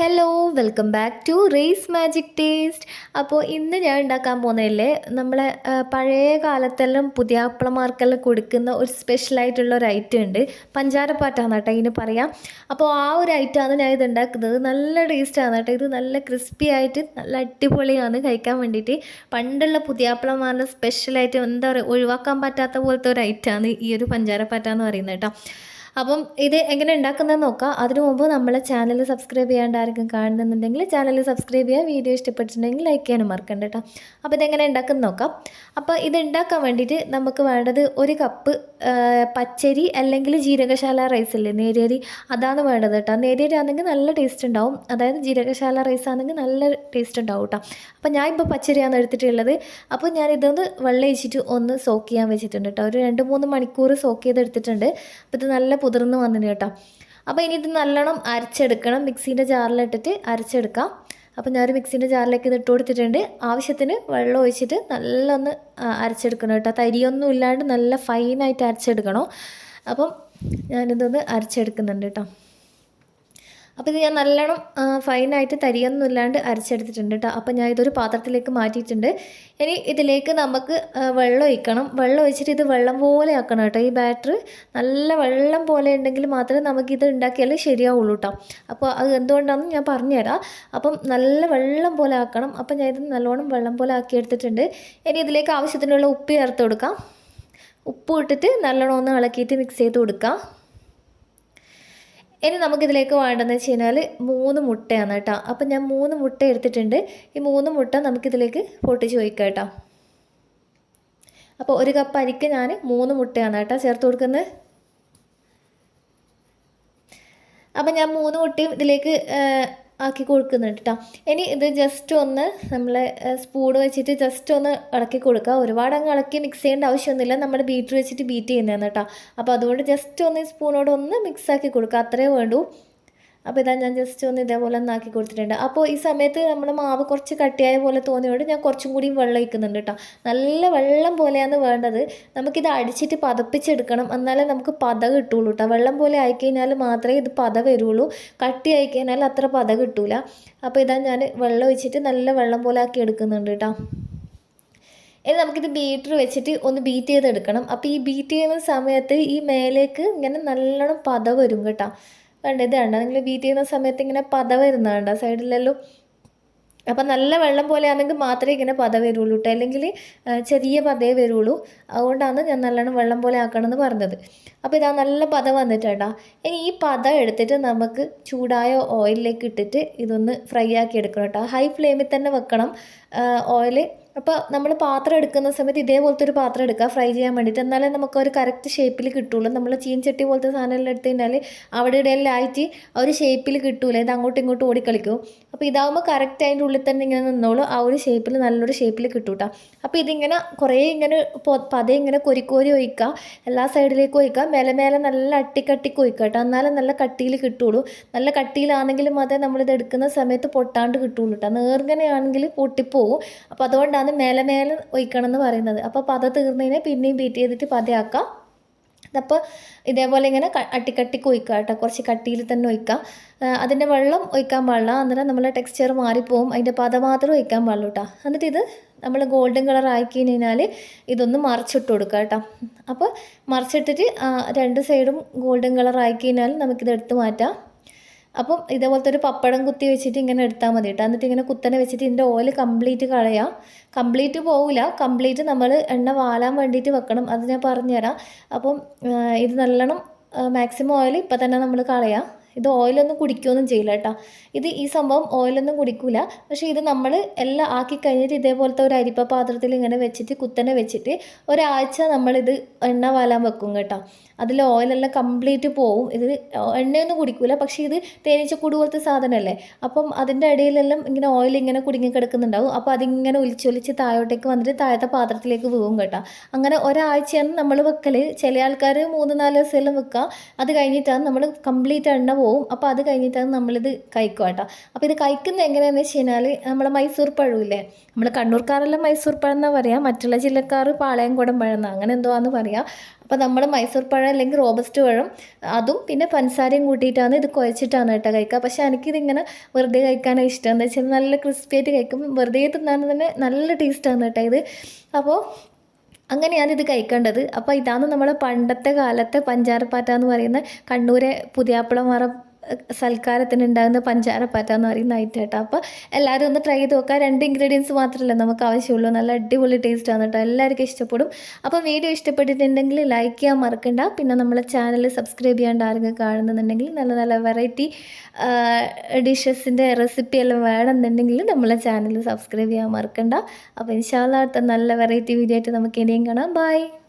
Hello welcome back to race magic taste അപ്പോൾ ഇന്ന് ഞാൻ ഉണ്ടാക്കാൻ പോകുന്നതല്ലേ നമ്മളെ പഴയ കാലത്തെല്ലാം പുതിയാപ്പിളമാർക്കെല്ലാം കൊടുക്കുന്ന ഒരു സ്പെഷ്യലായിട്ടുള്ള ഒരു ഐറ്റം ഉണ്ട്. പഞ്ചാരപ്പാറ്റാണ് കേട്ടോ ഇതിന് പറയാം. അപ്പോൾ ആ ഒരു ഐറ്റമാണ് ഞാൻ ഇത് ഉണ്ടാക്കുന്നത്. നല്ല ടേസ്റ്റാണ് കേട്ടോ. ഇത് നല്ല ക്രിസ്പി ആയിട്ട് നല്ല അടിപൊളിയാണ് കഴിക്കാൻ വേണ്ടിയിട്ട്. പണ്ടുള്ള പുതിയാപ്പിളമാരുടെ സ്പെഷ്യലായിട്ട് എന്താ പറയുക ഒഴിവാക്കാൻ പറ്റാത്ത പോലത്തെ ഒരു ഐറ്റമാണ് ഈ ഒരു പഞ്ചാരപ്പാറ്റ എന്ന് പറയുന്നത് കേട്ടോ. അപ്പം ഇത് എങ്ങനെ ഉണ്ടാക്കുന്നതെന്ന് നോക്കാം. അതിനു മുമ്പ് നമ്മളെ ചാനൽ സബ്സ്ക്രൈബ് ചെയ്യാണ്ട് ആരെങ്കിലും കാണുന്നുണ്ടെങ്കിൽ ചാനൽ സബ്സ്ക്രൈബ് ചെയ്യുക. വീഡിയോ ഇഷ്ടപ്പെട്ടിട്ടുണ്ടെങ്കിൽ ലൈക്ക് ചെയ്യാനും മറക്കണ്ട കേട്ടോ അപ്പോൾ ഇതെങ്ങനെ ഉണ്ടാക്കുന്നത് നോക്കാം. അപ്പോൾ ഇത് ഉണ്ടാക്കാൻ വേണ്ടിയിട്ട് നമുക്ക് വേണ്ടത് ഒരു കപ്പ് പച്ചരി അല്ലെങ്കിൽ ജീരകശാല റൈസ് ഇല്ലേ? നേരിയരി. അതാണ് വേണ്ടത് കേട്ടോ നേരിയരി ആണെങ്കിൽ നല്ല ടേസ്റ്റ് ഉണ്ടാവും. അതായത് ജീരകശാല റൈസ് ആണെങ്കിൽ നല്ല ടേസ്റ്റ് ഉണ്ടാവും കേട്ടോ അപ്പോൾ ഞാൻ ഇപ്പോൾ പച്ചരിയാണ് എടുത്തിട്ടുള്ളത്. അപ്പോൾ ഞാൻ ഇതൊന്ന് വെള്ളം ഒഴിച്ചിട്ട് ഒന്ന് സോക്ക് ചെയ്യാൻ വെച്ചിട്ടുണ്ട് കേട്ടോ ഒരു രണ്ട് മൂന്ന് മണിക്കൂർ സോക്ക് ചെയ്തെടുത്തിട്ടുണ്ട്. അപ്പോൾ ഇത് നല്ല കുതിർന്ന് വന്നിന് കേട്ടോ. അപ്പോൾ ഇനി ഇത് നല്ലോണം അരച്ചെടുക്കണം. മിക്സീന്റെ ജാറിലിട്ടിട്ട് അരച്ചെടുക്കാം. അപ്പോൾ ഞാനൊരു മിക്സീന്റെ ജാറിലേക്ക് ഇത് ഇട്ട് കൊടുത്തിട്ടുണ്ട്. ആവശ്യത്തിന് വെള്ളം ഒഴിച്ചിട്ട് നല്ലൊന്ന് അരച്ചെടുക്കണം കേട്ടോ. തരിയൊന്നും ഇല്ലാണ്ട് നല്ല ഫൈനായിട്ട് അരച്ചെടുക്കണം. അപ്പം ഞാനിതൊന്ന് അരച്ചെടുക്കുന്നുണ്ട് കേട്ടോ. അപ്പോൾ ഇത് ഞാൻ നല്ലോണം ഫൈനായിട്ട് തരിയൊന്നും ഇല്ലാണ്ട് അരച്ചെടുത്തിട്ടുണ്ട് കേട്ടോ അപ്പോൾ ഞാൻ ഇതൊരു പാത്രത്തിലേക്ക് മാറ്റിയിട്ടുണ്ട്. ഇനി ഇതിലേക്ക് നമുക്ക് വെള്ളം ഒഴിക്കണം. വെള്ളം ഒഴിച്ചിട്ട് ഇത് വെള്ളം പോലെ ആക്കണം കേട്ടോ ഈ ബാറ്റർ നല്ല വെള്ളം പോലെ ഉണ്ടെങ്കിൽ മാത്രമേ നമുക്കിത് ഉണ്ടാക്കിയാൽ ശരിയാവുള്ളൂ കേട്ടോ അപ്പോൾ അത് എന്തുകൊണ്ടാണെന്ന് ഞാൻ പറഞ്ഞുതരാം. അപ്പം നല്ല വെള്ളം പോലെ ആക്കണം. അപ്പം ഞാൻ ഇത് നല്ലോണം വെള്ളം പോലെ ആക്കി എടുത്തിട്ടുണ്ട്. ഇനി ഇതിലേക്ക് ആവശ്യത്തിനുള്ള ഉപ്പ് ചേർത്ത് കൊടുക്കാം. ഉപ്പ് ഇട്ടിട്ട് നല്ലോണം ഒന്ന് ഇളക്കിയിട്ട് മിക്സ് ചെയ്ത് കൊടുക്കാം. ഇനി നമുക്കിതിലേക്ക് വേണ്ടതെന്ന് വെച്ച് കഴിഞ്ഞാൽ മൂന്ന് മുട്ടയാണ് കേട്ടോ. അപ്പം ഞാൻ മൂന്ന് മുട്ട എടുത്തിട്ടുണ്ട്. ഈ മൂന്ന് മുട്ട നമുക്കിതിലേക്ക് പൊട്ടിച്ച് വയ്ക്കാം കേട്ടോ. അപ്പോൾ ഒരു കപ്പ് അരിക്ക് ഞാൻ മൂന്ന് മുട്ടയാണ് കേട്ടോ ചേർത്ത് കൊടുക്കുന്നത്. അപ്പം ഞാൻ മൂന്ന് മുട്ടയും ഇതിലേക്ക് ആക്കി കൊടുക്കുന്നുണ്ട് കേട്ടോ ഇനി ഇത് ജസ്റ്റ് ഒന്ന് നമ്മൾ സ്പൂൺ വെച്ചിട്ട് ജസ്റ്റ് ഒന്ന് ഇളക്കി കൊടുക്കുക. ഒരുപാട് അങ്ങ് ഇളക്കി മിക്സ് ചെയ്യേണ്ട ആവശ്യമൊന്നുമില്ല. നമ്മുടെ ബീറ്റ് വെച്ചിട്ട് ബീറ്റ് ചെയ്യുന്നതാണ് കേട്ടോ അപ്പോൾ അതുകൊണ്ട് ജസ്റ്റ് ഒന്ന് സ്പൂണോട് ഒന്ന് മിക്സ് ആക്കി കൊടുക്കുക. അത്രേ വേണ്ടൂ. അപ്പോൾ ഇതാ ഞാൻ ജസ്റ്റ് ഒന്ന് ഇതേപോലെ ഒന്ന് ആക്കി കൊടുത്തിട്ടുണ്ട്. അപ്പോൾ ഈ സമയത്ത് നമ്മുടെ മാവ് കുറച്ച് കട്ടിയായ പോലെ തോന്നിയോണ്ട് ഞാൻ കുറച്ചും കൂടി വെള്ളം ഒഴിക്കുന്നുണ്ട് കേട്ടോ. നല്ല വെള്ളം പോലെയാണ് വേണ്ടത്. നമുക്കിത് അടിച്ചിട്ട് പതപ്പിച്ചെടുക്കണം. എന്നാലേ നമുക്ക് പത കിട്ടുള്ളൂ കേട്ടോ. വെള്ളം പോലെ ആയിക്കഴിഞ്ഞാൽ മാത്രമേ ഇത് പത വരുള്ളൂ. കട്ടി ആയിക്കഴിഞ്ഞാൽ അത്ര പത കിട്ടൂല. അപ്പോൾ ഇതാ ഞാൻ വെള്ളം ഒഴിച്ചിട്ട് നല്ല വെള്ളം പോലെ ആക്കി എടുക്കുന്നുണ്ട് കേട്ടോ. ഇനി നമുക്കിത് ബീറ്റർ വെച്ചിട്ട് ഒന്ന് ബീറ്റ് ചെയ്തെടുക്കണം. അപ്പോൾ ഈ ബീറ്റ് ചെയ്യുന്ന സമയത്ത് ഈ മേലേക്ക് ഇങ്ങനെ നല്ലോണം പത വരും കേട്ടോ. കണ്ട ഇത് വേണ്ട നിങ്ങൾ ബീറ്റ് ചെയ്യുന്ന സമയത്ത് ഇങ്ങനെ പത വരുന്ന വേണ്ട സൈഡിലെല്ലാം അപ്പം നല്ല വെള്ളം പോലെ ആണെങ്കിൽ മാത്രമേ ഇങ്ങനെ പത വരുള്ളൂ കേട്ടോ അല്ലെങ്കിൽ ചെറിയ പതേ വരുള്ളൂ. അതുകൊണ്ടാണ് ഞാൻ നല്ലോണം വെള്ളം പോലെ ആക്കണമെന്ന് പറഞ്ഞത്. അപ്പോൾ ഇതാ നല്ല പത വന്നിട്ടാ ഇനി ഈ പത എടുത്തിട്ട് നമുക്ക് ചൂടായ ഓയിലിലേക്ക് ഇട്ടിട്ട് ഇതൊന്ന് ഫ്രൈ ആക്കി എടുക്കണം കേട്ടോ ഹൈ ഫ്ലെയിമിൽ തന്നെ വെക്കണം ഓയിൽ അപ്പോൾ നമ്മൾ പാത്രം എടുക്കുന്ന സമയത്ത് ഇതേപോലത്തെ ഒരു പാത്രം എടുക്കുക ഫ്രൈ ചെയ്യാൻ വേണ്ടിയിട്ട്. എന്നാലേ നമുക്ക് ഒരു കറക്റ്റ് ഷേപ്പിൽ കിട്ടുള്ളൂ. നമ്മൾ ചീൻചട്ടി പോലത്തെ സാധനമെല്ലാം എടുത്തു കഴിഞ്ഞാൽ അവിടെ ഇടയിലായിട്ട് ഒരു ഷേപ്പിൽ കിട്ടൂല. ഇത് അങ്ങോട്ടും ഇങ്ങോട്ടും ഓടിക്കളിക്കും. അപ്പോൾ ഇതാവുമ്പോൾ കറക്റ്റ് അതിന്റെ ഉള്ളിൽ തന്നെ ഇങ്ങനെ നിന്നോളൂ. ആ ഒരു ഷേപ്പിൽ നല്ലൊരു ഷേപ്പിൽ കിട്ടും കേട്ടോ അപ്പോൾ ഇതിങ്ങനെ കുറേ ഇങ്ങനെ പതേ ഇങ്ങനെ കൊരിക്കോരി ഒഴിക്കുക. എല്ലാ സൈഡിലേക്ക് ഒഴിക്കുക. മേലെ മേലെ നല്ല അട്ടിക്കട്ടിക്ക് ഒഴിക്കുക കേട്ടോ എന്നാലും നല്ല കട്ടിയിൽ കിട്ടുള്ളൂ. നല്ല കട്ടിയിലാണെങ്കിലും അതേ നമ്മളിത് എടുക്കുന്ന സമയത്ത് പൊട്ടാണ്ട് കിട്ടുള്ളൂ കേട്ടോ നേർങ്ങനെയാണെങ്കിൽ പൊട്ടിപ്പോവും. അപ്പോൾ അതുകൊണ്ടാണ് മേലെ മേലെ ഒഴിക്കണം എന്ന് പറയുന്നത്. അപ്പോൾ പത തീർന്നതിനെ പിന്നെയും ബീറ്റ് ചെയ്തിട്ട് പതയാക്കാം. അപ്പോൾ ഇതേപോലെ ഇങ്ങനെ അട്ടിക്കട്ടിക്ക് ഒഴിക്കുക കേട്ടോ. കുറച്ച് കട്ടിയിൽ തന്നെ ഒഴിക്കാം അതിന്റെ വെള്ളം ഒഴിക്കാൻ പാടില്ല. അന്നേരം നമ്മളെ ടെക്സ്ചർ മാറിപ്പോവും. അതിന്റെ പത മാത്രം ഒഴിക്കാൻ പാടുള്ളൂ കേട്ടോ. എന്നിട്ട് ഇത് നമ്മൾ ഗോൾഡൻ കളർ ആക്കി കഴിഞ്ഞാൽ ഇതൊന്ന് മറിച്ചിട്ട് കൊടുക്കുക കേട്ടോ. അപ്പോൾ മറിച്ചിട്ടിട്ട് രണ്ട് സൈഡും ഗോൾഡൻ കളർ ആക്കി കഴിഞ്ഞാൽ നമുക്കിത് എടുത്ത് മാറ്റാം. അപ്പം ഇതേപോലത്തെ ഒരു പപ്പടം കുത്തി വെച്ചിട്ട് ഇങ്ങനെ എടുത്താൽ മതി കേട്ടോ. എന്നിട്ട് ഇങ്ങനെ കുത്തനെ വെച്ചിട്ട് ഇതിന്റെ ഓയിൽ കംപ്ലീറ്റ് കളയാം. കംപ്ലീറ്റ് പോവില്ല. കംപ്ലീറ്റ് നമ്മൾ എണ്ണ വാലാൻ വേണ്ടിയിട്ട് വെക്കണം. അത് ഞാൻ പറഞ്ഞുതരാം. അപ്പം ഇത് നല്ലോണം മാക്സിമം ഓയിൽ ഇപ്പം തന്നെ നമ്മൾ കളയാം. ഇത് ഓയിലൊന്നും കുടിക്കുകയൊന്നും ചെയ്യില്ല കേട്ടോ. ഇത് ഈ സംഭവം ഓയിലൊന്നും കുടിക്കില്ല പക്ഷേ ഇത് നമ്മൾ എല്ലാം ആക്കി കഴിഞ്ഞിട്ട് ഇതേപോലത്തെ ഒരു അരിപ്പ പാത്രത്തിൽ ഇങ്ങനെ വെച്ചിട്ട് കുത്തനെ വെച്ചിട്ട് ഒരാഴ്ച നമ്മളിത് എണ്ണ വാലാൻ വെക്കും കേട്ടോ. അതിൽ ഓയിലെല്ലാം കംപ്ലീറ്റ് പോവും. ഇത് എണ്ണയൊന്നും കുടിക്കില്ല പക്ഷേ ഇത് തേനീച്ചക്കൂട് പോലത്തെ സാധനമല്ലേ? അപ്പം അതിന്റെ ഇടയിലെല്ലാം ഇങ്ങനെ ഓയിൽ ഇങ്ങനെ കുടുങ്ങി കിടക്കുന്നുണ്ടാവും. അപ്പോൾ അതിങ്ങനെ ഒലിച്ചൊലിച്ച് താഴോട്ടേക്ക് വന്നിട്ട് താഴത്തെ പാത്രത്തിലേക്ക് വീവും കേട്ടോ. അങ്ങനെ ഒരാഴ്ചയാണ് നമ്മൾ വെക്കൽ ചില ആൾക്കാർ മൂന്ന് നാല് ദിവസമെല്ലാം വെക്കുക അത് കഴിഞ്ഞിട്ടാണ് നമ്മൾ കംപ്ലീറ്റ് എണ്ണ പോവും. അപ്പോൾ അത് കഴിഞ്ഞിട്ടാണ് നമ്മളിത് കഴിക്കുക കേട്ടോ. അപ്പോൾ ഇത് കഴിക്കുന്നത് എങ്ങനെയാണെന്ന് വെച്ച് കഴിഞ്ഞാൽ നമ്മളെ മൈസൂർ പഴമില്ലേ നമ്മൾ കണ്ണൂർക്കാരെല്ലാം മൈസൂർ പഴം എന്നാണ് പറയുക മറ്റുള്ള ജില്ലക്കാർ പാളയംകുടം പഴം അങ്ങനെ എന്തോ ആണെന്ന് പറയുക അപ്പോൾ നമ്മൾ മൈസൂർ പഴം അല്ലെങ്കിൽ റോബസ്റ്റ് പഴം അതും പിന്നെ പഞ്ചസാരയും കൂട്ടിയിട്ടാണ് ഇത് കുഴച്ചിട്ടാണ് കേട്ടോ കഴിക്കുക പക്ഷേ എനിക്കിതിങ്ങനെ വെറുതെ കഴിക്കാനാണ് ഇഷ്ടം. എന്ന് വെച്ചാൽ നല്ല ക്രിസ്പി ആയിട്ട് കഴിക്കും വെറുതെ തിന്നാൻ തന്നെ നല്ല ടേസ്റ്റാണ് കേട്ടോ ഇത്. അപ്പോൾ അങ്ങനെയാണ് ഇത് കഴിക്കേണ്ടത്. അപ്പോൾ ഇതാണ് നമ്മുടെ പണ്ടത്തെ കാലത്തെ പഞ്ചാരപ്പാറ്റ എന്ന് പറയുന്ന കണ്ണൂരെ പുതിയാപ്പിളമാറ സൽക്കാരത്തിന് ഉണ്ടാകുന്ന പഞ്ചാരപ്പാറ്റ എന്ന് പറയുന്ന ഐറ്റം കേട്ടോ അപ്പോൾ എല്ലാവരും ഒന്ന് ട്രൈ ചെയ്ത് നോക്കുക. രണ്ട് ഇൻഗ്രീഡിയൻസ് മാത്രമല്ല നമുക്ക് ആവശ്യമുള്ളൂ. നല്ല അടിപൊളി ടേസ്റ്റ് ആണ് കേട്ടോ എല്ലാവർക്കും ഇഷ്ടപ്പെടും. അപ്പോൾ വീഡിയോ ഇഷ്ടപ്പെട്ടിട്ടുണ്ടെങ്കിൽ ലൈക്ക് ചെയ്യാൻ മറക്കണ്ട. പിന്നെ നമ്മളെ ചാനൽ സബ്സ്ക്രൈബ് ചെയ്യാണ്ട് ആരെങ്കിലും കാണുന്നുണ്ടെങ്കിൽ നല്ല നല്ല വെറൈറ്റി ഡിഷസിന്റെ റെസിപ്പി എല്ലാം വേണമെന്നുണ്ടെങ്കിൽ നമ്മളെ ചാനൽ സബ്സ്ക്രൈബ് ചെയ്യാൻ മറക്കണ്ട. അപ്പോൾ ഇൻഷാല്ലാത്ത നല്ല വെറൈറ്റി വീഡിയോ ആയിട്ട് നമുക്ക് ഇനിയും കാണാം. ബൈ